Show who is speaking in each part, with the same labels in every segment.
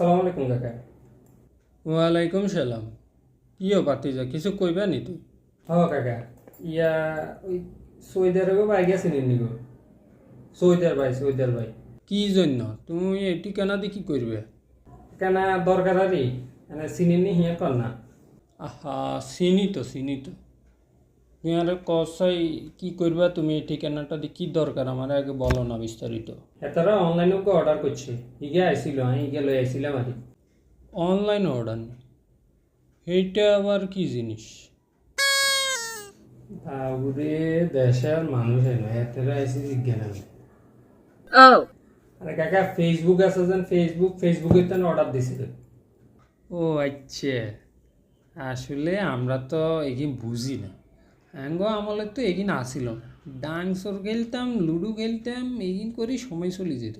Speaker 1: সালাম আলাইকুম কাকা।
Speaker 2: ওয়ালাইকুম সালাম। কিয় পাতিজা কিছু কইবা নি তুই
Speaker 1: হ কাকা। ইয়া ওই সৌদি আরবে ভাই গেছে নি গো সৌদিয়ার ভাই সৌদিয়ার ভাই।
Speaker 2: কি জন্য? তুমি এই ঠিকানা দিয়ে কি করবে?
Speaker 1: কেন দরকার আরে মানে চিনি নি হিয়া কর না।
Speaker 2: আহা চিনি তো চিনি তো। তুমি আর কসাই কি করবা তুমি এই ঠিকানাটা দিয়ে কি দরকার আমার? আগে বলো না বিস্তারিত।
Speaker 1: এতারা অনলাইনে অর্ডার করছে। ইগে আইছিল আমি ইগে লই আইছিলাম আর
Speaker 2: অনলাইন অর্ডার এইটা আবার কি জিনিস?
Speaker 1: তারপরে দেশের মানুষ এনে এতারা আইসি জিজ্ঞান আমি আরে কাকা ফেসবুক আছে যেন ফেসবুক ফেসবুকে তো অর্ডার দিছিল
Speaker 2: ও আচ্ছা। আসলে আমরা তো এগিন বুঝি না। অ্যাঙ্গ আমলে তো এগিন আসিল। না ডান্সর খেলতাম লুডো খেলতাম এগিন করি সময় চলে যেত।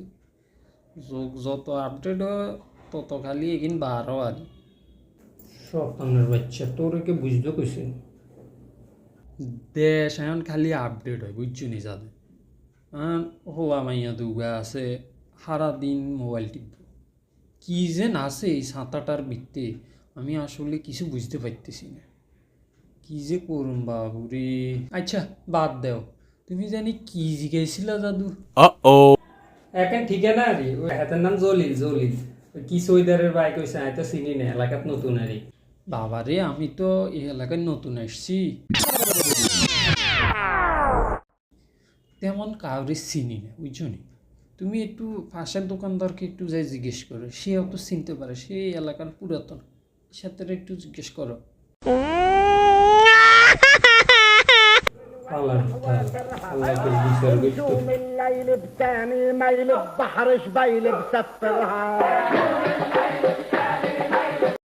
Speaker 2: যোগ যত আপডেট হয় তত খালি এগিন বারো আর
Speaker 1: শতানের বাচ্চা তোর কে বুঝতে কইছে।
Speaker 2: দেশ এখন খালি আপডেট হয় বুঝছ নি যাতে হওয়া মাইয়া দুগা আছে সারাদিন মোবাইল টিপব। কি যে আছে এই সাঁতারটার ভিত্তে আমি আসলে কিছু বুঝতে পারতেছি না। কি যে করুন বাবুরে? আচ্ছা বাদ দেও। তুমি জানি কি জিজ্ঞাসিলা দাদু?
Speaker 1: ও এখন ঠিকানা ওই হাতের নাম জলিল জলিল। কি সৈদারের বাইক হয়েছে আমি তো চিনি না এলাকাত নতুন আরে।
Speaker 2: বাবারে আমি তো এই এলাকায় নতুন আসছি। তেমন কাউরে চিনি না বুঝছনি তুমি একটু পাশের দোকানদারকে একটু যাই জিজ্ঞেস করো সে অত চিনতে পারে সে এলাকার পুরাতন। সাথে একটু জিজ্ঞেস করো।
Speaker 3: نجوم الليل بتاني ميل البحر شبيل بسفرها